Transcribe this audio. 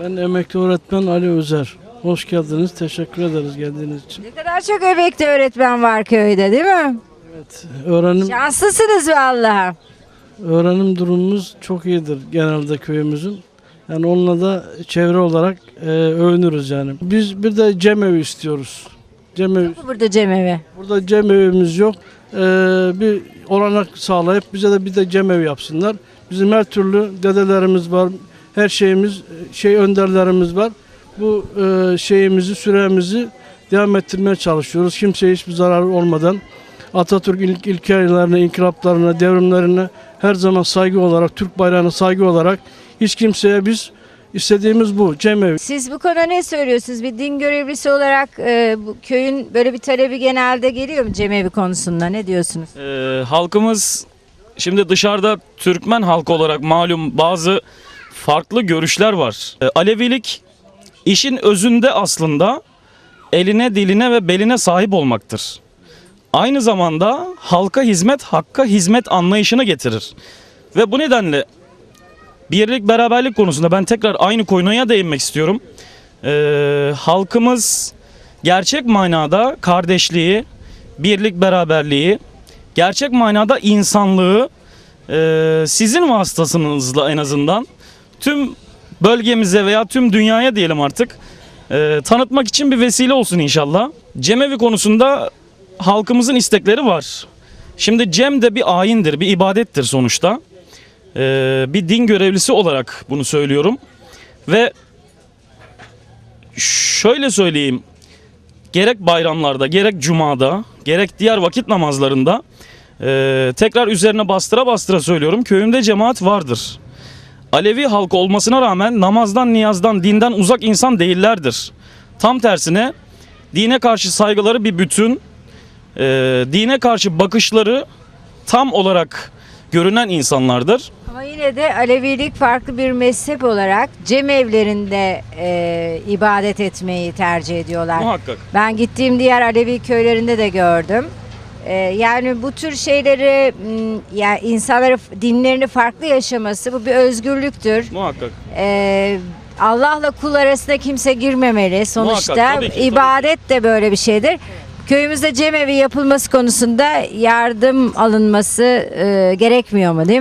Ben emekli öğretmen Ali Özer. Hoş geldiniz. Teşekkür ederiz geldiğiniz için. Ne kadar çok emekli öğretmen var köyde değil mi? Evet, öğrenim Şanslısınız vallahi. öğrenim durumumuz çok iyidir genelde köyümüzün. Yani onunla da çevre olarak e, övünürüz yani. Biz bir de cemevi istiyoruz. Cemevi, Burada cemevi. burada cemevimiz yok. E, bir olanak sağlayıp bize de bir de cemevi yapsınlar. Bizim her türlü dedelerimiz var. Her şeyimiz, şey önderlerimiz var. Bu e, şeyimizi, süremizi devam ettirmeye çalışıyoruz. Kimseye hiçbir zarar olmadan Atatürk ilk ilkelerine, inkılaplarına, devrimlerine her zaman saygı olarak, Türk bayrağına saygı olarak hiç kimseye biz istediğimiz bu. Cemevi. Siz bu konuda ne söylüyorsunuz? Bir din görevlisi olarak e, bu köyün böyle bir talebi genelde geliyor mu cemevi konusunda? Ne diyorsunuz? Ee, halkımız şimdi dışarıda Türkmen halkı olarak malum bazı farklı görüşler var. Ee, Alevilik işin özünde aslında eline, diline ve beline sahip olmaktır. Aynı zamanda halka hizmet, hakka hizmet anlayışını getirir. Ve bu nedenle birlik beraberlik konusunda ben tekrar aynı konuya değinmek istiyorum. Ee, halkımız gerçek manada kardeşliği, birlik beraberliği, gerçek manada insanlığı e, sizin vasıtasınızla en azından tüm bölgemize veya tüm dünyaya diyelim artık e, tanıtmak için bir vesile olsun inşallah. Cemevi konusunda halkımızın istekleri var. Şimdi cem de bir ayindir, bir ibadettir sonuçta. E, bir din görevlisi olarak bunu söylüyorum. Ve şöyle söyleyeyim gerek bayramlarda, gerek cumada, gerek diğer vakit namazlarında eee, tekrar üzerine bastıra bastıra söylüyorum. Köyümde cemaat vardır. Alevi halk olmasına rağmen namazdan, niyazdan, dinden uzak insan değillerdir. Tam tersine dine karşı saygıları bir bütün, eee, dine karşı bakışları tam olarak görünen insanlardır. Ama yine de Alevilik farklı bir mezhep olarak cemevlerinde e, ibadet etmeyi tercih ediyorlar. Muhakkak. Ben gittiğim diğer Alevi köylerinde de gördüm. Ee, yani bu tür şeyleri m, yani insanların dinlerini farklı yaşaması bu bir özgürlüktür. Muhakkak. Ee, Allah'la kul arasında kimse girmemeli. Sonuçta Muhakkak, tabii ki, tabii ibadet de böyle bir şeydir. Köyümüzde cemevi yapılması konusunda yardım alınması e, gerekmiyor mu değil mi?